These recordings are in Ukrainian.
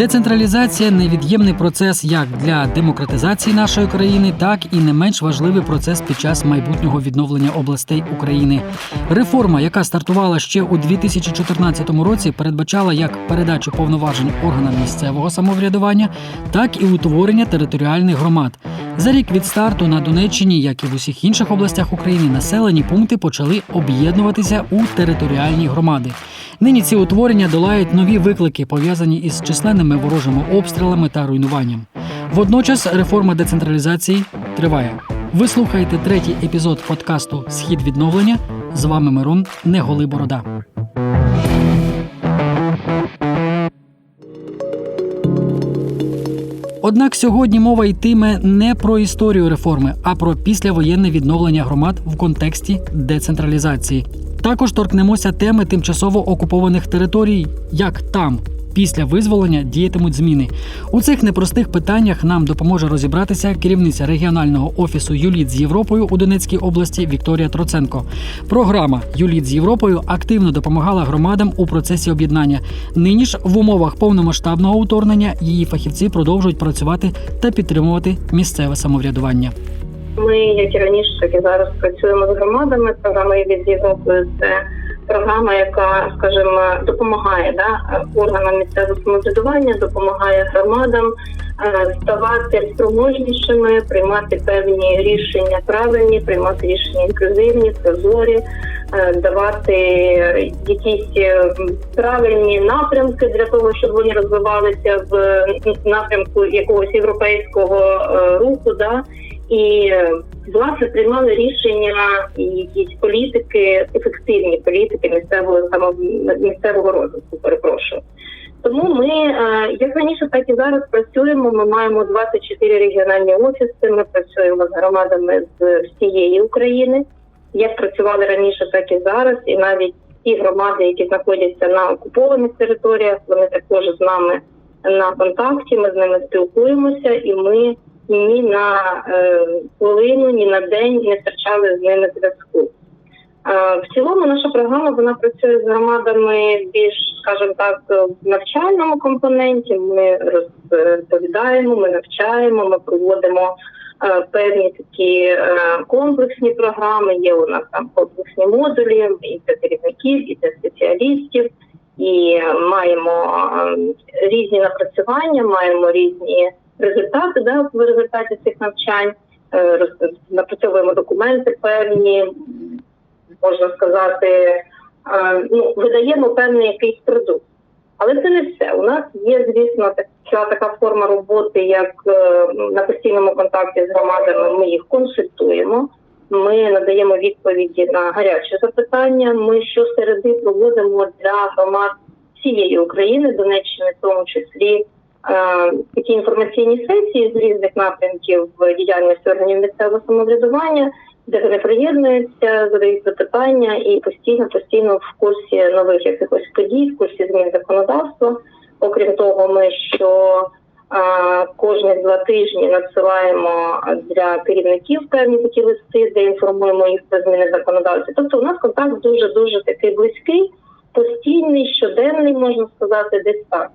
Децентралізація невід'ємний процес як для демократизації нашої країни, так і не менш важливий процес під час майбутнього відновлення областей України. Реформа, яка стартувала ще у 2014 році, передбачала як передачу повноважень органам місцевого самоврядування, так і утворення територіальних громад. За рік від старту на Донеччині, як і в усіх інших областях України, населені пункти почали об'єднуватися у територіальні громади. Нині ці утворення долають нові виклики, пов'язані із численними ворожими обстрілами та руйнуванням. Водночас реформа децентралізації триває. Ви слухаєте третій епізод подкасту Схід відновлення. З вами Мирон Неголи Борода. Однак сьогодні мова йтиме не про історію реформи, а про післявоєнне відновлення громад в контексті децентралізації. Також торкнемося теми тимчасово окупованих територій, як там після визволення діятимуть зміни. У цих непростих питаннях нам допоможе розібратися керівниця регіонального офісу Юліт з Європою у Донецькій області Вікторія Троценко. Програма Юліт з Європою активно допомагала громадам у процесі об'єднання. Нині ж в умовах повномасштабного уторгнення її фахівці продовжують працювати та підтримувати місцеве самоврядування. Ми, як і раніше, так і зараз працюємо з громадами. Програма від Європи це програма, яка, скажімо, допомагає да, органам місцевого самоврядування, допомагає громадам е, ставати спроможнішими, приймати певні рішення правильні, приймати рішення інклюзивні, прозорі, е, давати якісь е, правильні напрямки для того, щоб вони розвивалися в напрямку якогось європейського руху. Да, і е, власне приймали рішення і якісь політики, ефективні політики місцевого само місцевого розвитку. Перепрошую. Тому ми е, як раніше, так і зараз працюємо. Ми маємо 24 регіональні офіси. Ми працюємо з громадами з всієї України. Як працювали раніше, так і зараз, і навіть ті громади, які знаходяться на окупованих територіях, вони також з нами на контакті. Ми з ними спілкуємося, і ми ні на е, хвилину, ні на день не втрачали з ними зв'язку. Е, в цілому наша програма вона працює з громадами більш, скажімо так, в навчальному компоненті. Ми розповідаємо, ми навчаємо, ми проводимо е, певні такі е, комплексні програми. Є у нас там комплексні модулі і для керівників, і для спеціалістів. І маємо е, різні напрацювання, маємо різні результати да, в результаті цих навчань, е, напрацьовуємо документи певні, можна сказати, е, ну, видаємо певний якийсь продукт. Але це не все. У нас є, звісно, така, така форма роботи, як е, на постійному контакті з громадами. Ми їх консультуємо. Ми надаємо відповіді на гарячі запитання. Ми щосереди проводимо для громад всієї України, Донеччини, в тому числі такі інформаційні сесії з різних напрямків діяльності органів місцевого самоврядування, де вони приєднуються, задають запитання і постійно, постійно в курсі нових якихось подій, в курсі змін законодавства. Окрім того, ми що а, кожні два тижні надсилаємо для керівників певні такі листи, де інформуємо їх про зміни законодавства. Тобто, у нас контакт дуже дуже такий близький, постійний, щоденний, можна сказати, десь так.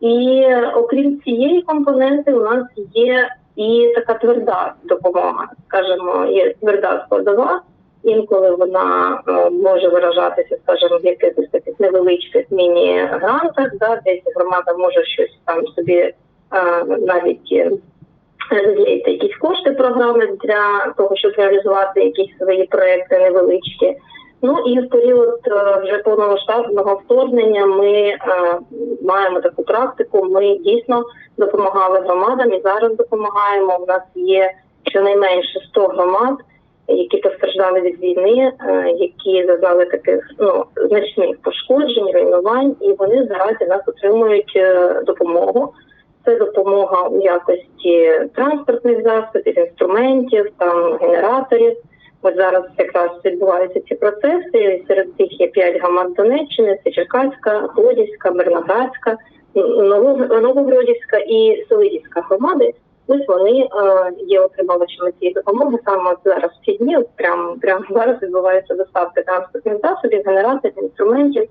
І окрім цієї компоненти, у нас є і така тверда допомога, скажімо, є тверда складова. Інколи вона е, може виражатися, скажімо, в якихось таких невеличких міні-грантах, да, десь громада може щось там собі е, навіть е, якісь кошти програми для того, щоб реалізувати якісь свої проекти невеличкі. Ну і в період е, вже повномасштабного вторгнення ми е, маємо таку практику. Ми дійсно допомагали громадам і зараз допомагаємо. У нас є щонайменше 100 громад, які постраждали від війни, е, які зазнали таких ну значних пошкоджень, руйнувань, і вони наразі нас отримують допомогу. Це допомога у якості транспортних засобів, інструментів, там генераторів. От зараз якраз відбуваються ці процеси. Серед них є п'ять громад Донеччини: це Черкаська, Гродівська, Мирноградська, Новогродівська і Селидівська громади. Ось вони е, є отримувачами цієї допомоги. Саме зараз в ці дні, прямо прямо зараз відбувається доставка транспортних засобів, генераторів, інструментів.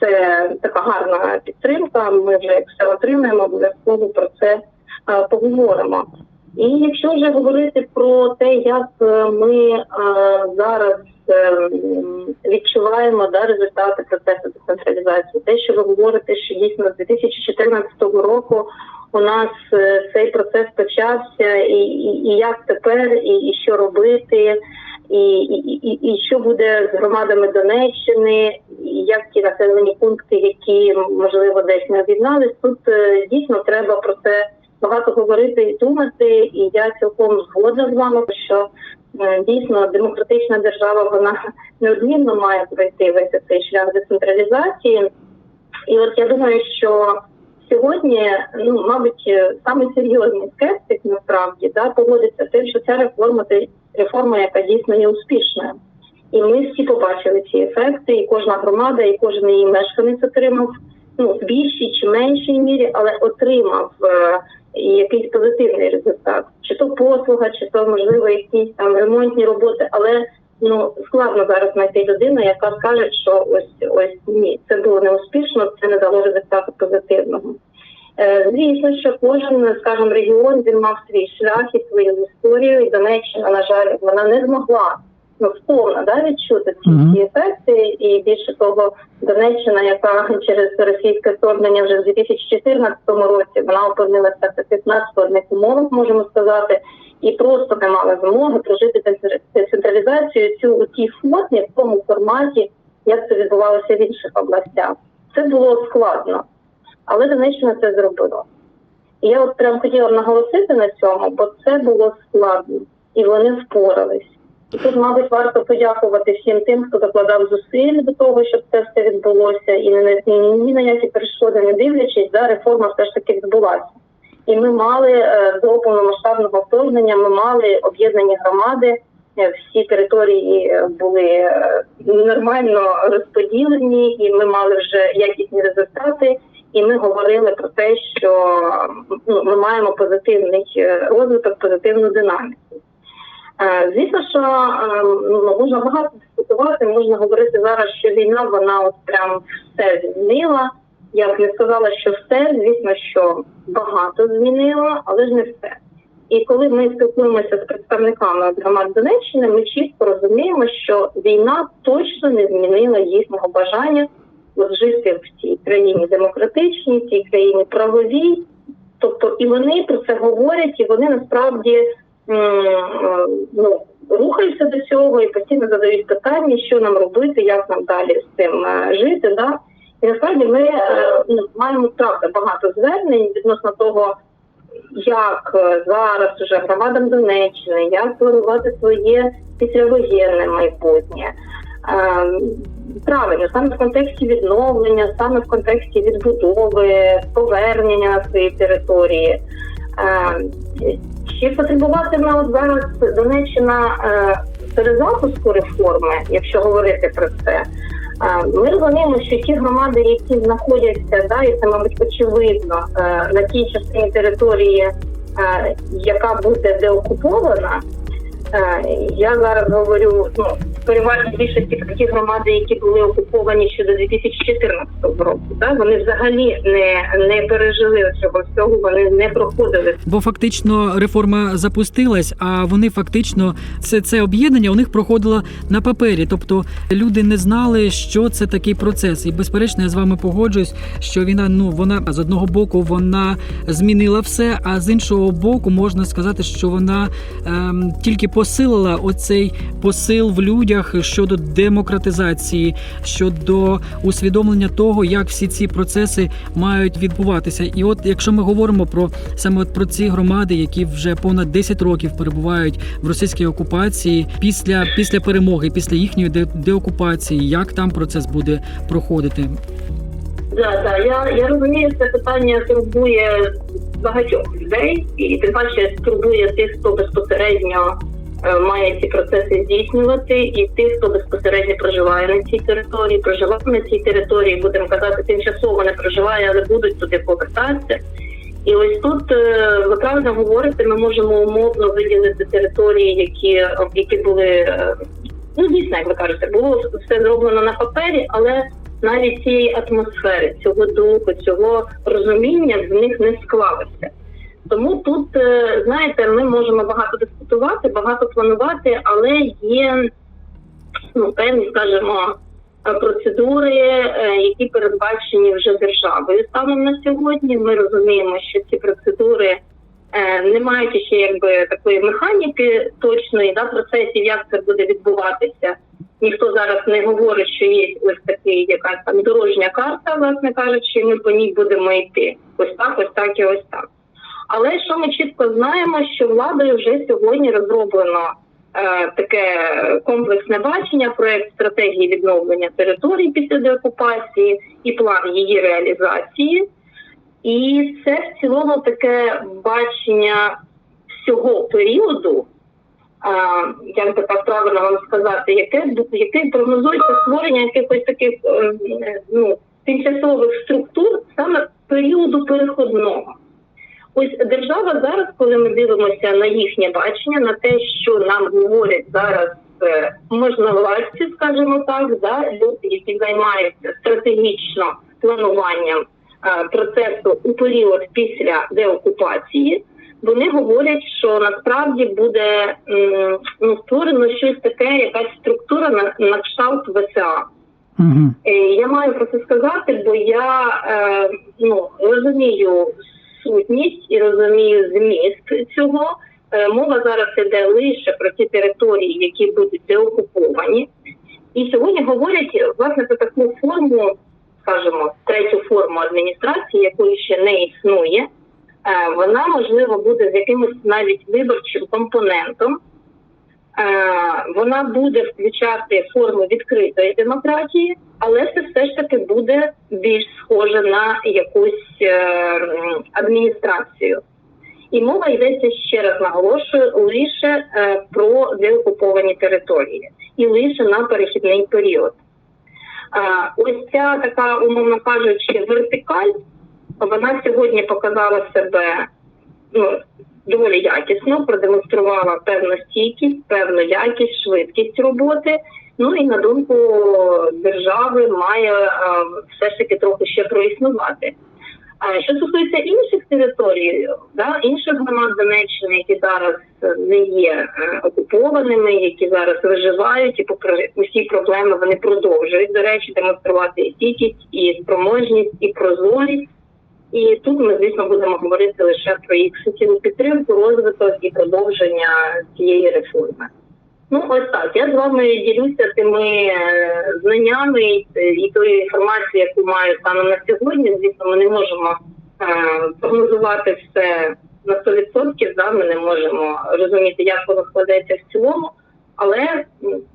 це така гарна підтримка. Ми вже як все отримаємо, обов'язково про це е, поговоримо. І якщо вже говорити про те, як е, ми е, зараз е, відчуваємо да, результати процесу децентралізації, те, що ви говорите, що дійсно з 2014 року у нас цей процес почався, і, і, і як тепер, і, і що робити, і, і, і, і що буде з громадами Донеччини, як ті населені пункти, які можливо десь не об'єднались, тут дійсно треба про це багато говорити і думати. І я цілком згодна з вами, що е, дійсно демократична держава вона неодмінно має пройти весь цей шлях децентралізації. І от я думаю, що сьогодні, ну мабуть, е, саме серйозний скептик насправді да погодиться з тим, що ця реформа це реформа, яка дійсно є успішною. І ми всі побачили ці ефекти, і кожна громада, і кожен її мешканець отримав ну в більшій чи меншій мірі, але отримав е, якийсь позитивний результат, чи то послуга, чи то можливо якісь там ремонтні роботи, але ну складно зараз знайти людину, яка скаже, що ось ось ні, це було не успішно, це не дало результату позитивного. Е, Звісно, що кожен, скажімо, регіон він мав свій шлях і свою історію, і Донеччина, на жаль, вона не змогла ну сповна да, відчути ці всі ефекти. І більше того, Донеччина, яка через російське вторгнення вже в 2014 році вона опинилася в таких надскладних умовах, можемо сказати, і просто не мала змоги прожити децентралізацію цю у тій формі, в тому форматі, як це відбувалося в інших областях. Це було складно, але Донеччина це зробила. І я от прям хотіла наголосити на цьому, бо це було складно, і вони впорались. І тут, мабуть, варто подякувати всім тим, хто докладав зусиль до того, щоб це все відбулося, і не ні, ні на які перешкоди не дивлячись, да, реформа все ж таки відбулася. І ми мали е, до повномасштабного вторгнення, ми мали об'єднані громади. е, Всі території е, були нормально розподілені, і ми мали вже якісні результати. І ми говорили про те, що ну, ми маємо позитивний розвиток, позитивну динаміку. Е, Звісно, що е, ну, можна багато дискутувати, можна говорити зараз, що війна вона от прям все змінила. Я б не сказала, що все, звісно, що багато змінила, але ж не все. І коли ми спілкуємося з представниками громад Донеччини, ми чітко розуміємо, що війна точно не змінила їхнього бажання жити в цій країні демократичній, цій країні правовій. Тобто і вони про це говорять, і вони насправді ну, рухаються до цього і постійно задають питання, що нам робити, як нам далі з цим е, жити. Да? І насправді ми е, ну, маємо правда багато звернень відносно того, як е, зараз уже громадам Донеччини, як планувати своє післявоєнне майбутнє. Е, Правильно, саме в контексті відновлення, саме в контексті відбудови, повернення на свої території. Е, Чи потребуватиме от зараз Донеччина е, перезапуску реформи, якщо говорити про це? Е, Ми розуміємо, що ті громади, які знаходяться, да, і це, мабуть, очевидно, на тій частині території, яка буде деокупована, Я зараз говорю ну в переважній більшості ті громади, які були окуповані ще до 2014 року. Так вони взагалі не, не пережили цього всього, вони не проходили Бо фактично реформа запустилась, а вони фактично це, це об'єднання у них проходило на папері. Тобто люди не знали, що це такий процес. І безперечно, я з вами погоджуюсь, що війна ну вона з одного боку вона змінила все, а з іншого боку, можна сказати, що вона ем, тільки посилила оцей посил в людях щодо демократизації, щодо усвідомлення того, як всі ці процеси мають відбуватися. І от якщо ми говоримо про саме от про ці громади, які вже понад 10 років перебувають в російській окупації, після, після перемоги, після їхньої де- деокупації, як там процес буде проходити? Да, да, я, я розумію, це питання турбує багатьох людей, і тим паче турбує тих, хто безпосередньо має ці процеси здійснювати, і тих, хто безпосередньо проживає на цій території, проживав на цій території, будемо казати, тимчасово не проживає, але будуть туди повертатися. І ось тут е, ви правильно говорите, ми можемо умовно виділити території, які, які були е, ну дійсно, як ви кажете, було все зроблено на папері, але навіть цієї атмосфери, цього духу, цього розуміння в них не склалося. Тому тут, е, знаєте, ми можемо багато дискутувати, багато планувати, але є ну, певні, скажімо, процедури, е, які передбачені вже державою станом на сьогодні. Ми розуміємо, що ці процедури е, не мають ще якби такої механіки точної да, процесів, як це буде відбуватися. Ніхто зараз не говорить, що є ось такий якась там дорожня карта, власне кажучи, ми по ній будемо йти. Ось так, ось так і ось так. Але що ми чітко знаємо, що владою вже сьогодні розроблено е, таке комплексне бачення, проект стратегії відновлення територій після деокупації і план її реалізації. І це в цілому таке бачення всього періоду, а, як би так правильно вам сказати, яке яке прогнозується створення якихось таких е, ну, тимчасових структур саме періоду переходного. Ось держава зараз, коли ми дивимося на їхнє бачення, на те, що нам говорять зараз е, можновладці, скажімо так, да, люди, які займаються стратегічно плануванням е, процесу у період після деокупації, вони говорять, що насправді буде м, ну, створено щось таке, якась структура на, на кшталт ВСА. Угу. Я маю про це сказати, бо я е, ну, розумію сутність і розумію зміст цього. Е, Мова зараз іде лише про ті території, які будуть деокуповані. І сьогодні говорять власне про таку форму, скажімо, третю форму адміністрації, якої ще не існує. Е, Вона можливо буде з якимось навіть виборчим компонентом. Е, Вона буде включати форму відкритої демократії, але це все ж таки буде більш схоже на якусь е, адміністрацію. І мова йдеться ще раз наголошую лише е, про деокуповані території і лише на перехідний період. Е, Ось ця така, умовно кажучи, вертикаль, вона сьогодні показала себе ну, доволі якісно, продемонструвала певну стійкість, певну якість, швидкість роботи. Ну і на думку держави має е, все ж таки трохи ще проіснувати. Що стосується інших територій, да, інших громад Донеччини, які зараз не є е, окупованими, які зараз виживають, і попри усі проблеми вони продовжують, до речі, демонструвати і стійкість, і спроможність, і прозорість. І тут ми, звісно, будемо говорити лише про їх суттєву підтримку, розвиток і продовження цієї реформи. Ну, ось так. Я з вами ділюся тими е, знаннями і, і тою інформацією, яку маю станом на сьогодні. Звісно, ми не можемо е, прогнозувати все на 100%, да? ми не можемо розуміти, як воно складеться в цілому. Але,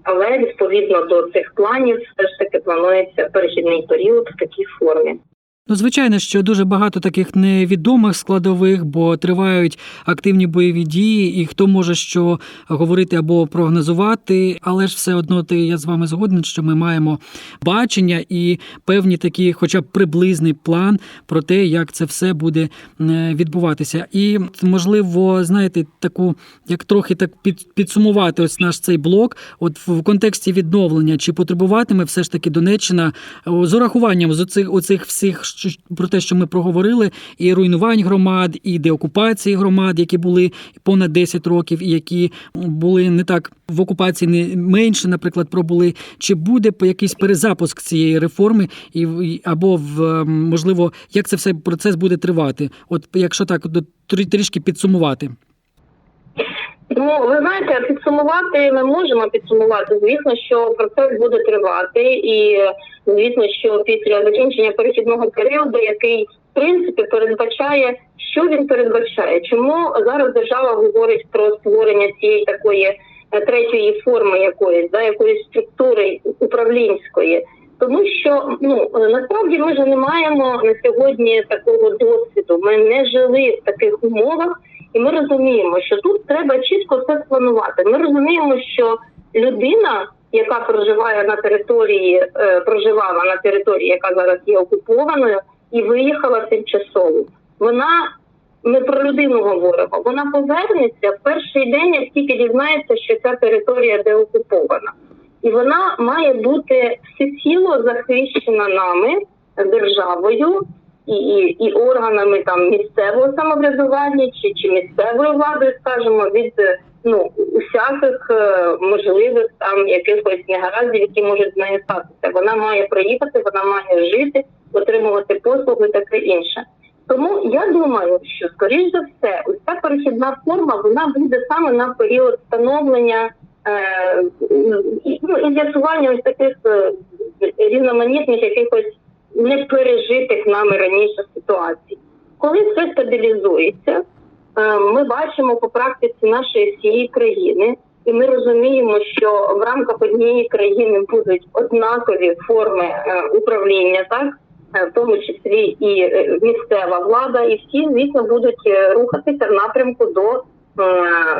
але відповідно до цих планів все ж таки планується перехідний період в такій формі. Ну, звичайно, що дуже багато таких невідомих складових, бо тривають активні бойові дії, і хто може що говорити або прогнозувати, але ж все одно ти я з вами згоден, що ми маємо бачення і певні такі, хоча б приблизний план про те, як це все буде е, відбуватися. І можливо, знаєте, таку як трохи так під, підсумувати ось наш цей блок, от в контексті відновлення, чи потребуватиме все ж таки Донеччина з урахуванням з оцих, оцих всіх про те, що ми проговорили, і руйнувань громад, і деокупації громад, які були понад 10 років, і які були не так в окупації, не менше, наприклад, пробули. Чи буде якийсь перезапуск цієї реформи, і або в ем, можливо, як це все процес буде тривати? От якщо так до трі- трішки підсумувати. Ну, ви знаєте, підсумувати ми можемо підсумувати. Звісно, що процес буде тривати, і звісно, що після закінчення перехідного періоду, який в принципі передбачає, що він передбачає, чому зараз держава говорить про створення цієї такої е, третьої форми якоїсь, да, якоїсь структури управлінської. Тому що ну насправді ми ж не маємо на сьогодні такого досвіду. Ми не жили в таких умовах, і ми розуміємо, що тут треба чітко все спланувати. Ми розуміємо, що людина, яка проживає на території, е, проживала на території, яка зараз є окупованою, і виїхала тимчасово, вона. Ми про людину говоримо. Вона повернеться в перший день, як тільки дізнається, що ця територія деокупована. і вона має бути всеціло захищена нами, державою і, і, органами там місцевого самоврядування чи, чи місцевою владою, скажімо, від ну усяких е, можливих там якихось негараздів, які можуть з нею статися. Вона має проїхати, вона має жити, отримувати послуги, таке інше. Тому я думаю, що скоріш за все, ось ця перехідна форма вона буде саме на період встановлення е, і, ну, і з'ясування ось таких е, різноманітних якихось непережитих нами раніше ситуацій. Коли все стабілізується, е, ми бачимо по практиці нашої всієї країни, і ми розуміємо, що в рамках однієї країни будуть однакові форми е, управління, так Е, в тому числі і місцева влада, і всі звісно будуть рухатися в напрямку до.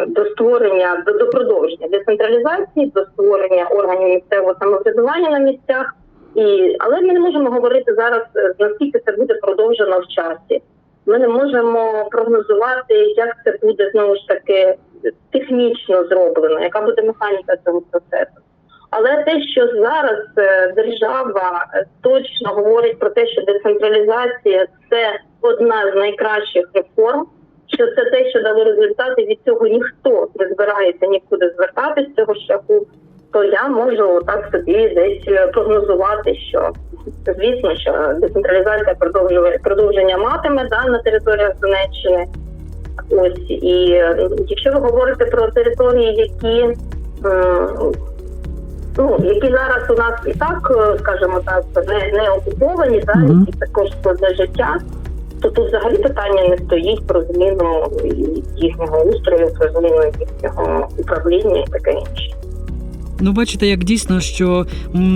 До створення до, до продовження децентралізації, до створення органів місцевого самоврядування на місцях, і але ми не можемо говорити зараз е, наскільки це буде продовжено в часі. Ми не можемо прогнозувати, як це буде знову ж таки технічно зроблено, яка буде механіка цього процесу. Але те, що зараз е, держава е, точно говорить про те, що децентралізація це одна з найкращих реформ, що це те, що дало результати, від цього ніхто не збирається нікуди звертатись з цього шляху, то я можу так собі десь е, прогнозувати, що звісно, що децентралізація продовжує продовження матиме да, на територіях Донеччини. Ось і е, якщо ви говорите про території, які ну які зараз у нас і так, е, скажімо так, не, не окуповані, да, Мгм. які також складне життя, то тут взагалі питання не стоїть про зміну їхнього устрою, про зміну їхнього управління і таке інше. Ну, бачите, як дійсно, що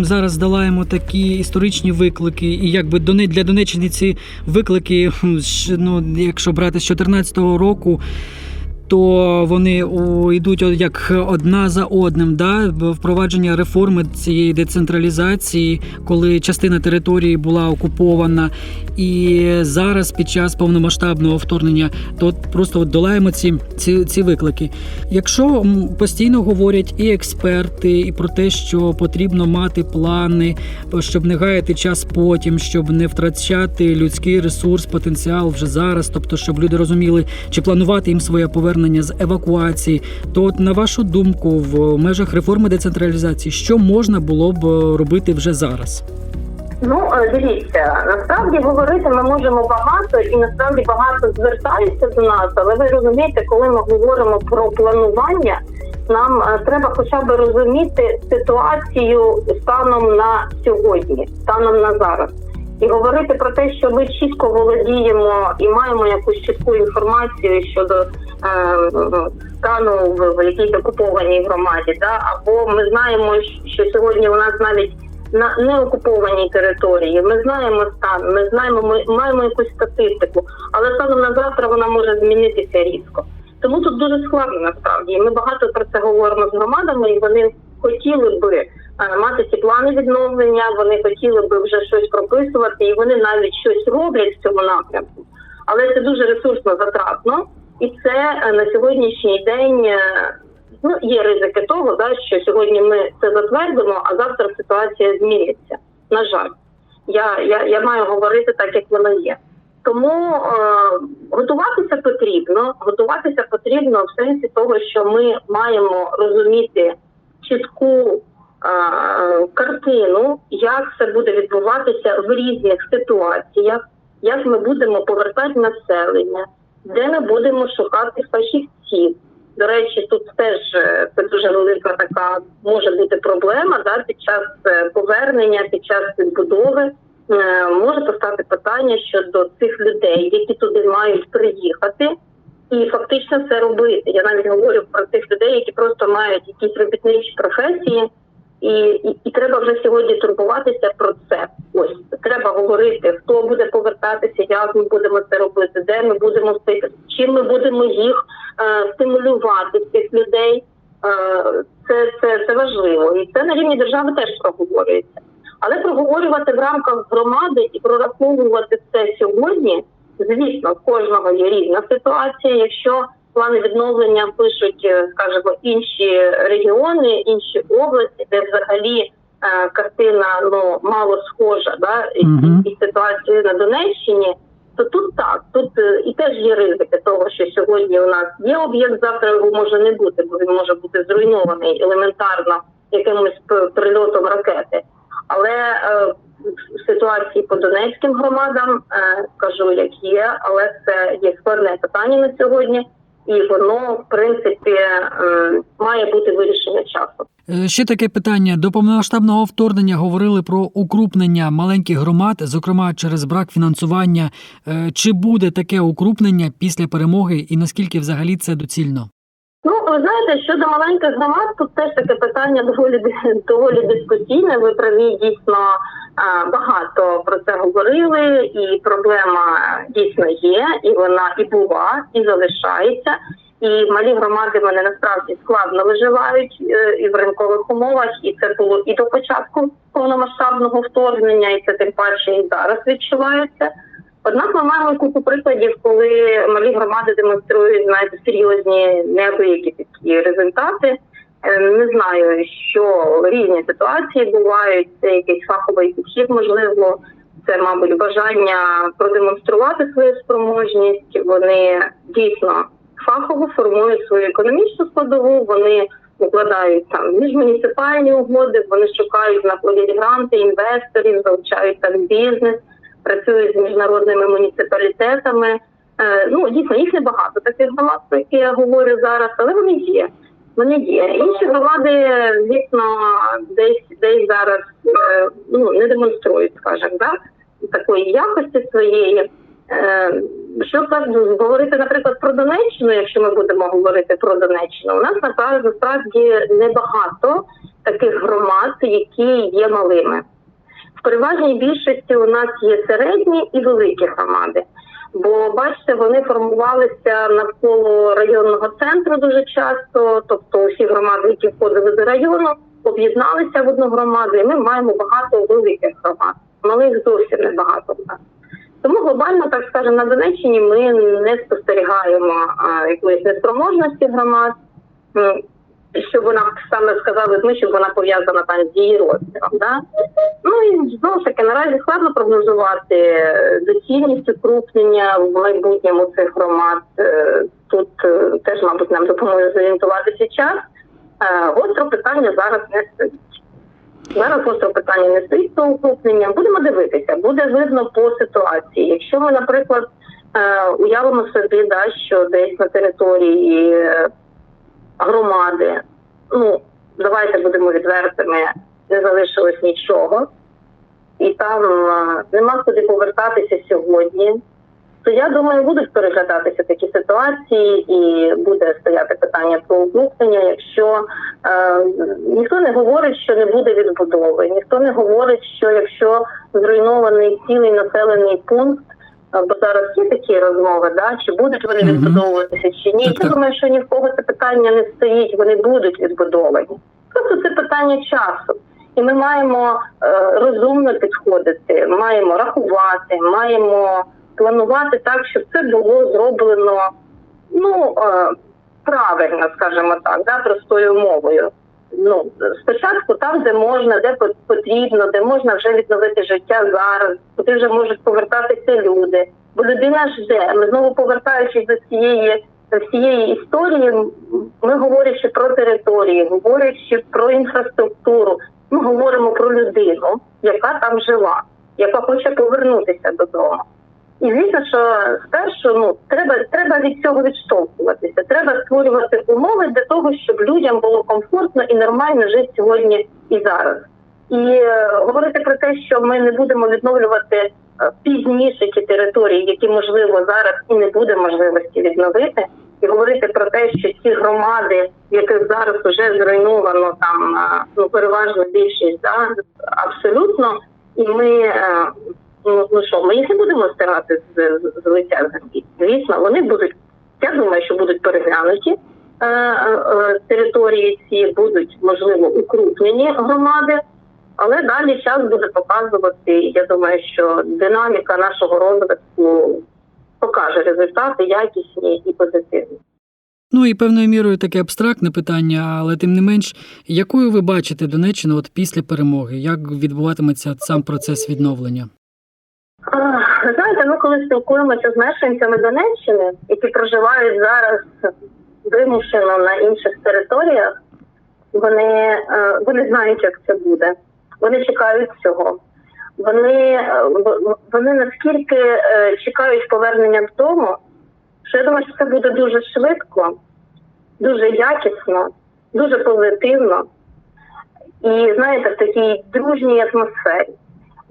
зараз долаємо такі історичні виклики, і якби Доне- для Донеччини ці виклики, ну, якщо брати з 2014 року. То вони йдуть як одна за одним, да? Впровадження реформи цієї децентралізації, коли частина території була окупована, і зараз під час повномасштабного вторгнення, то просто от долаємо ці, ці, ці виклики. Якщо постійно говорять і експерти, і про те, що потрібно мати плани, щоб не гаяти час потім, щоб не втрачати людський ресурс, потенціал вже зараз, тобто, щоб люди розуміли, чи планувати їм своє повернення з евакуації, то от на вашу думку, в межах реформи децентралізації, що можна було б е, робити вже зараз? Ну, е, дивіться, насправді говорити ми можемо багато, і насправді багато звертаються до нас. Але ви розумієте, коли ми говоримо про планування, нам е, треба хоча б розуміти ситуацію станом на сьогодні, станом на зараз. І говорити про те, що ми чітко володіємо і маємо якусь чітку інформацію щодо стану в, в якійсь окупованій громаді, да? або ми знаємо, що сьогодні у нас навіть на неокупованій території. Ми знаємо стан, ми знаємо, ми маємо якусь статистику, але станом на завтра вона може змінитися різко. Тому тут дуже складно насправді. Ми багато про це говоримо з громадами, і вони хотіли би е, мати ці плани відновлення. Вони хотіли би вже щось прописувати, і вони навіть щось роблять в цьому напрямку. Але це дуже ресурсно затратно, і це е, на сьогоднішній день е, ну є ризики того, да, що сьогодні ми це затвердимо, а завтра ситуація зміниться. На жаль, я, я, я маю говорити так, як вона є. Тому е, готуватися потрібно. Готуватися потрібно в сенсі того, що ми маємо розуміти чітку е, картину, як це буде відбуватися в різних ситуаціях, як ми будемо повертати населення, де ми будемо шукати фахівців. До речі, тут теж е, це дуже велика така може бути проблема. Да, під час е, повернення, під час відбудови е, може постати питання щодо цих людей, які туди мають приїхати, і фактично це робити. Я навіть говорю про тих людей, які просто мають якісь робітничі професії, і, і, треба вже сьогодні турбуватися про це. Ось треба говорити, хто буде повертатися, як ми будемо це робити, де ми будемо встигти, чим ми будемо їх е, стимулювати цих людей. Е, це, це, це важливо, і це на рівні держави теж проговорюється. Але проговорювати в рамках громади і прораховувати це сьогодні, звісно, в кожного є різна ситуація. Якщо плани відновлення пишуть, е, скажімо, інші регіони, інші області, де взагалі е, картина ну мало схожа, да і, і ситуація на Донеччині. То тут так, тут е, і теж є ризики того, що сьогодні у нас є об'єкт, завтра його може не бути, бо він може бути зруйнований елементарно якимось прильотом ракети. Але е, в ситуації по донецьким громадам е, кажу, як є, але це є складне питання на сьогодні, і воно в принципі е, має бути вирішене часу. Е, Ще таке питання. До повномасштабного вторгнення говорили про укрупнення маленьких громад, зокрема через брак фінансування. Е, Чи буде таке укрупнення після перемоги, і наскільки взагалі це доцільно? Ну, ви знаєте, щодо маленьких громад, тут теж таке питання доволі доволі дискусійне. Ви праві дійсно багато про це говорили, і проблема дійсно є, і вона і була, і залишається. І малі громади вони насправді складно виживають е, і в ринкових умовах, і це було і до початку повномасштабного вторгнення, і це тим паче і зараз відчувається. Однак ми маємо купу прикладів, коли малі громади демонструють знаєте, серйозні неабиякі такі результати. Е, Не знаю, що різні ситуації бувають. Це якийсь фаховий підхід, можливо, це, мабуть, бажання продемонструвати свою спроможність. Вони дійсно фахово формують свою економічну складову. Вони укладають там міжмуніципальні угоди, вони шукають знаходять гранти, інвесторів, залучають там бізнес працюють з міжнародними муніципалітетами. Е, ну дійсно їх небагато таких громад, про які я говорю зараз, але вони є. Вони є. Інші громади, звісно, десь десь зараз е, ну не демонструють, скажімо, да, такої якості своєї. Е, що говорити, наприклад, про Донеччину, якщо ми будемо говорити про Донеччину, у нас насправді небагато таких громад, які є малими. Переважній більшості у нас є середні і великі громади. Бо бачите, вони формувалися навколо районного центру дуже часто. Тобто, усі громади, які входили до району, об'єдналися в одну громаду, і ми маємо багато великих громад. Малих зовсім небагато в нас. Тому глобально, так скажемо, на Донеччині ми не спостерігаємо якоїсь неспроможності громад. М, щоб вона саме сказали ми, щоб вона пов'язана там з її розміром. Да? Ну і знову ж таки наразі складно прогнозувати доцільність укрупнення в майбутньому цих громад. Е, Тут е, теж, мабуть, нам допоможе зорієнтуватися час. Е, Гостро питання зараз не стоїть. Зараз гостро питання не стоїть про укрупнення. Будемо дивитися, буде видно по ситуації. Якщо ми, наприклад, е, уявимо собі, да, що десь на території е, громади, ну давайте будемо відвертими, не залишилось нічого, і там нема куди повертатися сьогодні. То я думаю, будуть переглядатися такі ситуації, і буде стояти питання про укрупнення, якщо е, ніхто не говорить, що не буде відбудови, ніхто не говорить, що якщо зруйнований цілий населений пункт, бо зараз є такі розмови, да чи будуть вони відбудовуватися чи ні. Я думаю, що ні в кого це питання не стоїть, вони будуть відбудовані. Просто це питання часу. І ми маємо е, розумно підходити, маємо рахувати, маємо планувати так, щоб це було зроблено ну е, правильно, скажімо так, да, простою мовою. Ну спочатку там, де можна, де по- потрібно, де можна вже відновити життя зараз, куди вже можуть повертатися люди. Бо людина жде. Ми знову повертаючись до цієї всієї історії, ми говорячи про території, говорячи про інфраструктуру, ми говоримо про людину, яка там жила, яка хоче повернутися додому. І звісно, що спершу ну треба треба від цього відштовхуватися. Треба створювати умови для того, щоб людям було комфортно і нормально жити сьогодні і зараз. І е, говорити про те, що ми не будемо відновлювати е, пізніше ті території, які можливо зараз і не буде можливості відновити, і говорити про те, що ті громади, яких зараз вже зруйновано там е, ну переважно більшість, да абсолютно, і ми. Е, Ну, ну що, ми їх не будемо стирати з, з, з лиця землі. Звісно, вони будуть, я думаю, що будуть переглянуті е, е, території ці, будуть, можливо, укрупнені громади, але далі час буде показувати. Я думаю, що динаміка нашого розвитку покаже результати якісні і позитивні. Ну і певною мірою таке абстрактне питання, але тим не менш, якою ви бачите Донеччину от після перемоги? Як відбуватиметься сам процес відновлення? Знаєте, ми коли спілкуємося з мешканцями Донеччини, які проживають зараз вимушено на інших територіях, вони, е, вони знають, як це буде. Вони чекають цього. Вони, е, вони наскільки е, чекають повернення додому, що я думаю, що це буде дуже швидко, дуже якісно, дуже позитивно і знаєте, в такій дружній атмосфері.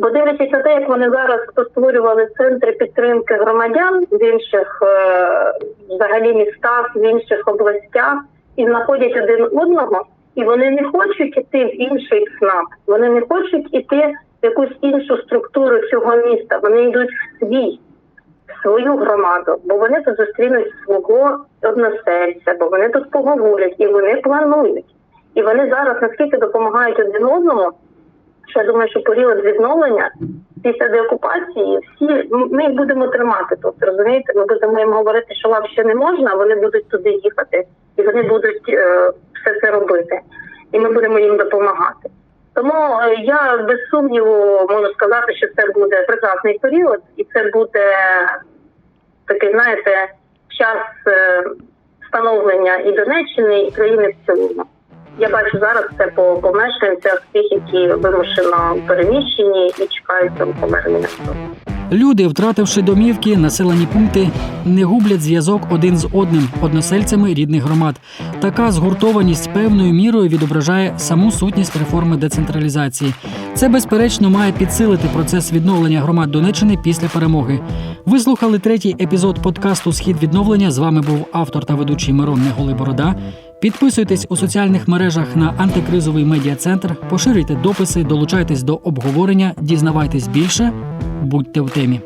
Бо дивлячись на те, як вони зараз створювали центри підтримки громадян в інших е, взагалі містах, в інших областях і знаходять один одного, і вони не хочуть іти в інший ЦНАП, вони не хочуть іти в якусь іншу структуру цього міста. Вони йдуть в свій, в свою громаду, бо вони тут зустрінуть свого односельця, бо вони тут поговорять і вони планують. І вони зараз наскільки допомагають один одному, що я думаю, що період відновлення після деокупації всі ми їх будемо тримати тут. Розумієте, ми будемо їм говорити, що вам ще не можна, вони будуть туди їхати, і вони будуть е, все це робити, і ми будемо їм допомагати. Тому е, я без сумніву можу сказати, що це буде прекрасний період, і це буде такий, знаєте, час е, становлення і Донеччини, і країни в цілому. Я бачу зараз це по, по мешканцях, тих, які вимушено переміщені і чекають там повернення. Люди, втративши домівки, населені пункти, не гублять зв'язок один з одним, односельцями рідних громад. Така згуртованість певною мірою відображає саму сутність реформи децентралізації. Це безперечно має підсилити процес відновлення громад Донеччини після перемоги. Ви слухали третій епізод подкасту Схід відновлення. З вами був автор та ведучий Мирон Неголиборода. Підписуйтесь у соціальних мережах на антикризовий медіа-центр, поширюйте дописи, долучайтесь до обговорення, дізнавайтесь більше, будьте в темі.